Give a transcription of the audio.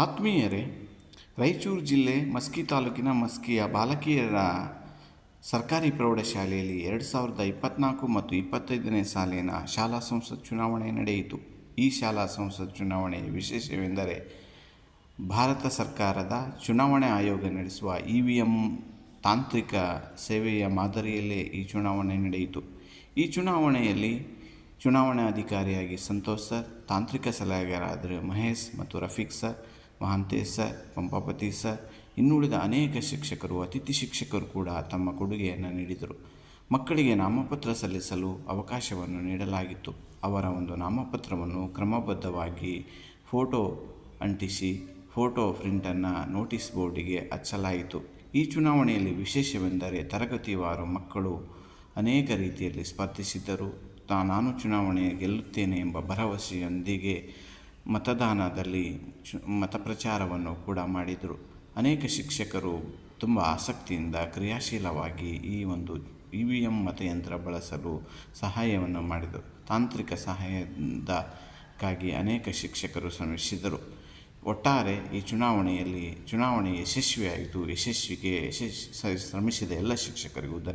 ಆತ್ಮೀಯರೇ, ರಾಯಚೂರು ಜಿಲ್ಲೆ ಮಸ್ಕಿ ತಾಲೂಕಿನ ಮಸ್ಕಿಯ ಬಾಲಕಿಯರ ಸರ್ಕಾರಿ ಪ್ರೌಢಶಾಲೆಯಲ್ಲಿ ಎರಡು ಸಾವಿರದ ಇಪ್ಪತ್ತ್ನಾಲ್ಕು ಮತ್ತು ಇಪ್ಪತ್ತೈದನೇ ಸಾಲಿನ ಶಾಲಾ ಸಂಸತ್ ಚುನಾವಣೆ ನಡೆಯಿತು. ಈ ಶಾಲಾ ಸಂಸತ್ ಚುನಾವಣೆಯ ವಿಶೇಷವೆಂದರೆ, ಭಾರತ ಸರ್ಕಾರದ ಚುನಾವಣಾ ಆಯೋಗ ನಡೆಸುವ ಇ ವಿ ಎಂ ತಾಂತ್ರಿಕ ಸೇವೆಯ ಮಾದರಿಯಲ್ಲೇ ಈ ಚುನಾವಣೆ ನಡೆಯಿತು. ಈ ಚುನಾವಣೆಯಲ್ಲಿ ಚುನಾವಣಾ ಅಧಿಕಾರಿಯಾಗಿ ಸಂತೋಷ್ ಸರ್, ತಾಂತ್ರಿಕ ಸಲಹೆಗಾರರಾದ ಮಹೇಶ್ ಮತ್ತು Rafeeq sir Mahantesh sir Pampapati sir ಇನ್ನುಳಿದ ಅನೇಕ ಶಿಕ್ಷಕರು, ಅತಿಥಿ ಶಿಕ್ಷಕರು ಕೂಡ ತಮ್ಮ ಕೊಡುಗೆಯನ್ನು ನೀಡಿದರು. ಮಕ್ಕಳಿಗೆ ನಾಮಪತ್ರ ಸಲ್ಲಿಸಲು ಅವಕಾಶವನ್ನು ನೀಡಲಾಗಿತ್ತು. ಅವರ ಒಂದು ನಾಮಪತ್ರವನ್ನು ಕ್ರಮಬದ್ಧವಾಗಿ ಫೋಟೋ ಅಂಟಿಸಿ, ಫೋಟೋ ಪ್ರಿಂಟನ್ನು ನೋಟಿಸ್ ಬೋರ್ಡಿಗೆ ಹಚ್ಚಲಾಯಿತು. ಈ ಚುನಾವಣೆಯಲ್ಲಿ ವಿಶೇಷವೆಂದರೆ ತರಗತಿವಾರು ಮಕ್ಕಳು ಅನೇಕ ರೀತಿಯಲ್ಲಿ ಸ್ಪರ್ಧಿಸಿದ್ದರು. ತಾ, ನಾನು ಚುನಾವಣೆ ಗೆಲ್ಲುತ್ತೇನೆ ಎಂಬ ಭರವಸೆಯೊಂದಿಗೆ ಮತದಾನದಲ್ಲಿ ಮತಪ್ರಚಾರವನ್ನು ಕೂಡ ಮಾಡಿದರು. ಅನೇಕ ಶಿಕ್ಷಕರು ತುಂಬ ಆಸಕ್ತಿಯಿಂದ ಕ್ರಿಯಾಶೀಲವಾಗಿ ಈ ಒಂದು ಇ ವಿ ಎಂ ಮತಯಂತ್ರ ಬಳಸಲು ಸಹಾಯವನ್ನು ಮಾಡಿದರು. ತಾಂತ್ರಿಕ ಸಹಾಯದಕ್ಕಾಗಿ ಅನೇಕ ಶಿಕ್ಷಕರು ಶ್ರಮಿಸಿದರು ಒಟ್ಟಾರೆ ಈ ಚುನಾವಣೆಯಲ್ಲಿ, ಚುನಾವಣೆ ಯಶಸ್ವಿಯಾಯಿತು, ಯಶಸ್ವಿಗೆ ಯಶಸ್, ಶ್ರಮಿಸಿದ ಎಲ್ಲ ಶಿಕ್ಷಕರಿಗೂ ಧನ್ಯ